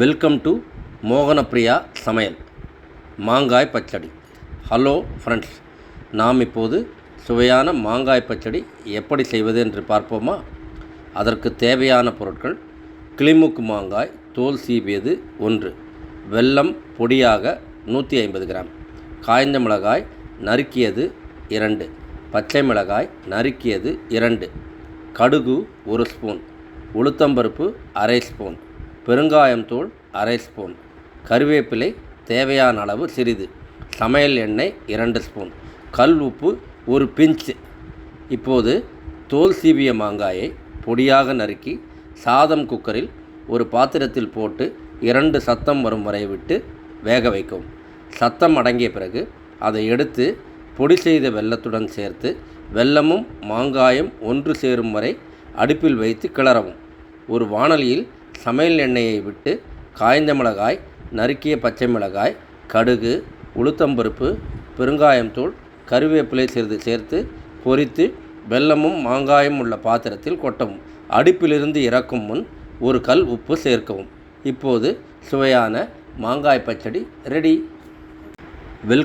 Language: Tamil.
வெல்கம் டு மோகனப்பிரியா சமையல். மாங்காய் பச்சடி. ஹலோ ஃப்ரெண்ட்ஸ் நாம் இப்போது சுவையான மாங்காய் பச்சடி எப்படி செய்வது என்று பார்ப்போமா? அதற்கு தேவையான பொருட்கள் கிளிமுக்கு மாங்காய் தோல் சீவியது ஒன்று வெல்லம் பொடியாக நூற்றி ஐம்பது கிராம் காய்ந்த மிளகாய் நறுக்கியது இரண்டு பச்சை மிளகாய் நறுக்கியது இரண்டு கடுகு ஒரு ஸ்பூன் உளுத்தம்பருப்பு அரை ஸ்பூன் பெருங்காயம் தூள் அரை ஸ்பூன். கருவேப்பிலை தேவையான அளவு சிறிது. சமையல் எண்ணெய் இரண்டு ஸ்பூன். கல் உப்பு ஒரு பிஞ்சு. இப்போது தோல் சீவிய மாங்காயை பொடியாக நறுக்கி சாதம் குக்கரில் ஒரு பாத்திரத்தில் போட்டு இரண்டு சத்தம் வரும் வரை விட்டு வேக வைக்கவும். சத்தம் அடங்கிய பிறகு அதை எடுத்து பொடி செய்த வெல்லத்துடன் சேர்த்து வெல்லமும் மாங்காயும் ஒன்று சேரும் வரை அடுப்பில் வைத்து கிளறவும். ஒரு வானலியில் சமையல் எண்ணெயை விட்டு காய்ந்த மிளகாய் நறுக்கிய பச்சை மிளகாய் கடுகு உளுத்தம்பருப்பு பெருங்காயம் தூள் கருவேப்பிலை சிறிது சேர்த்து பொரித்து வெல்லமும் மாங்காயும் உள்ள பாத்திரத்தில் கொட்டவும். அடுப்பிலிருந்து இறக்கும் முன் ஒரு கல் உப்பு சேர்க்கவும். இப்போது சுவையான மாங்காய் பச்சடி ரெடி. வெல்கம்.